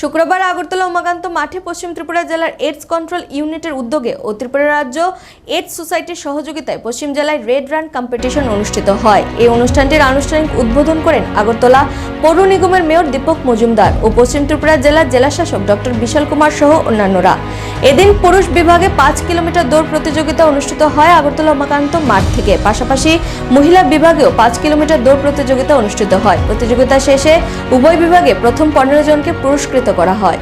শুক্রবার আগরতলা উমাকান্ত মাঠে পশ্চিম ত্রিপুরা জেলার এইডস কন্ট্রোল ইউনিটের উদ্যোগে ও ত্রিপুরা রাজ্য এইডস সোসাইটির সহযোগিতায় পশ্চিম জেলায় রেড রান কম্পিটিশন অনুষ্ঠিত হয়। এই অনুষ্ঠানটির আনুষ্ঠানিক উদ্বোধন করেন আগরতলা পৌর নিগমের মেয়র দীপক মজুমদার ও পশ্চিম ত্রিপুরা জেলার জেলাশাসক ডক্টর বিশাল কুমার সহ অন্যান্যরা। এদিন পুরুষ বিভাগে পাঁচ কিলোমিটার দৌড় প্রতিযোগিতা অনুষ্ঠিত হয় আগরতলা উমাকান্ত মাঠ থেকে। পাশাপাশি মহিলা বিভাগেও পাঁচ কিলোমিটার দৌড় প্রতিযোগিতা অনুষ্ঠিত হয়। প্রতিযোগিতা শেষে উভয় বিভাগে প্রথম পনেরো জনকে পুরস্কৃত করা হয়।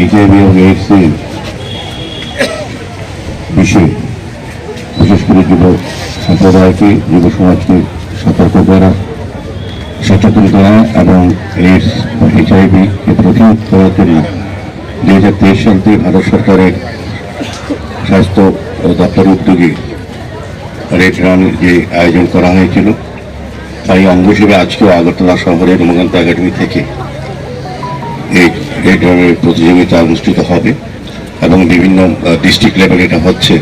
এইচআইভি এবং এইডসের বিষয়ে বিশেষ করে যুব সম্প্রদায়কে, যুব সমাজকে সতর্ক করা, সচেতন করা এবং এইডস বা এইচআইভি কে প্রতিরোধ করার জন্য দুই হাজার তেইশ সাল থেকে ভারত সরকারের স্বাস্থ্য দপ্তরের উদ্যোগে রেড রান যে আয়োজন করা হয়েছিল, তাই অঙ্গ হিসেবে আজকেও আগরতলা শহরের উমাকান্ত একাডেমি থেকে এই ধরনের প্রতিযোগিতা অনুষ্ঠিত হবে এবং বিভিন্ন ডিস্ট্রিক্ট লেভেল এটা হচ্ছে।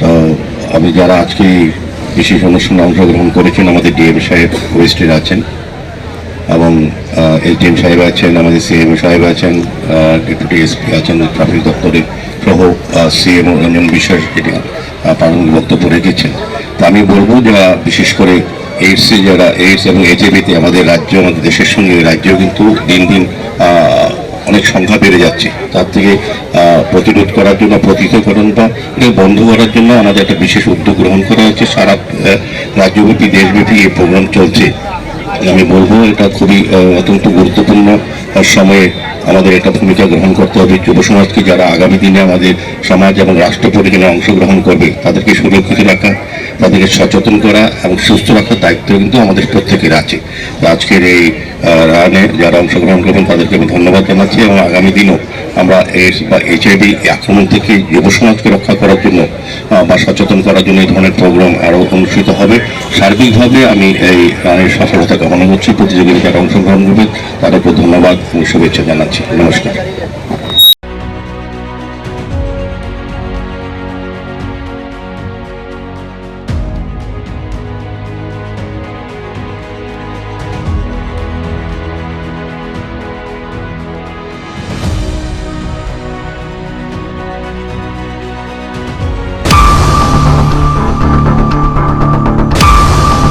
তো আমি যারা আজকে বিশেষ অনুষ্ঠানে অংশগ্রহণ করেছেন আমাদের ডিএম সাহেব ওয়েস্টের আছেন এবং এস এসডিএম সাহেব আছেন আমাদের সিএম সাহেব আছেন ডেপুটি এসপি আছেন ট্রাফিক দপ্তরে সহ সিএম রঞ্জন বিশ্বাস আহ, প্রারম্ভিক বক্তব্য রেখেছেন। তা আমি বলব যারা বিশেষ করে এইডসে যারা এইডস এবং এইচএবিতে আমাদের রাজ্য, আমাদের দেশের সঙ্গে রাজ্য কিন্তু দিন দিন অনেক সংখ্যা বেড়ে যাচ্ছে। তার থেকে প্রতিরোধ করার জন্য প্রতিরোধকরণ বা বন্ধ করার জন্য আমাদের একটা বিশেষ উদ্যোগ গ্রহণ করা হচ্ছে সারা রাজ্যব্যাপী, দেশব্যাপী এই প্রোগ্রাম চলছে। আমি বলব, এটা খুবই অত্যন্ত গুরুত্বপূর্ণ সময়ে আমাদের একটা ভূমিকা গ্রহণ করতে হবে। যুব সমাজকে যারা আগামী দিনে আমাদের সমাজ এবং রাষ্ট্র পরিচালনায় অংশগ্রহণ করবে, তাদেরকে সুরক্ষিত রাখা তাদেরকে সচেতন করা এবং সুস্থ রাখার দায়িত্ব কিন্তু আমাদের প্রত্যেকের আছে। আজকের এই রানে যারা অংশগ্রহণ করবেন, তাদেরকে আমি ধন্যবাদ জানাচ্ছি এবং আগামী দিনও আমরা এইডস বা এইচআইভি আক্রমণ থেকে যুব সমাজকে রক্ষা করার জন্য বা সচেতন করার জন্য এই ধরনের প্রোগ্রাম আরও অনুষ্ঠিত হবে। সার্বিকভাবে আমি এই রানের সফলতা কামনা করছি। প্রতিযোগিতায় অংশগ্রহণ করবেন তাদেরকে ধন্যবাদ এবং শুভেচ্ছা জানাচ্ছি। নমস্কার।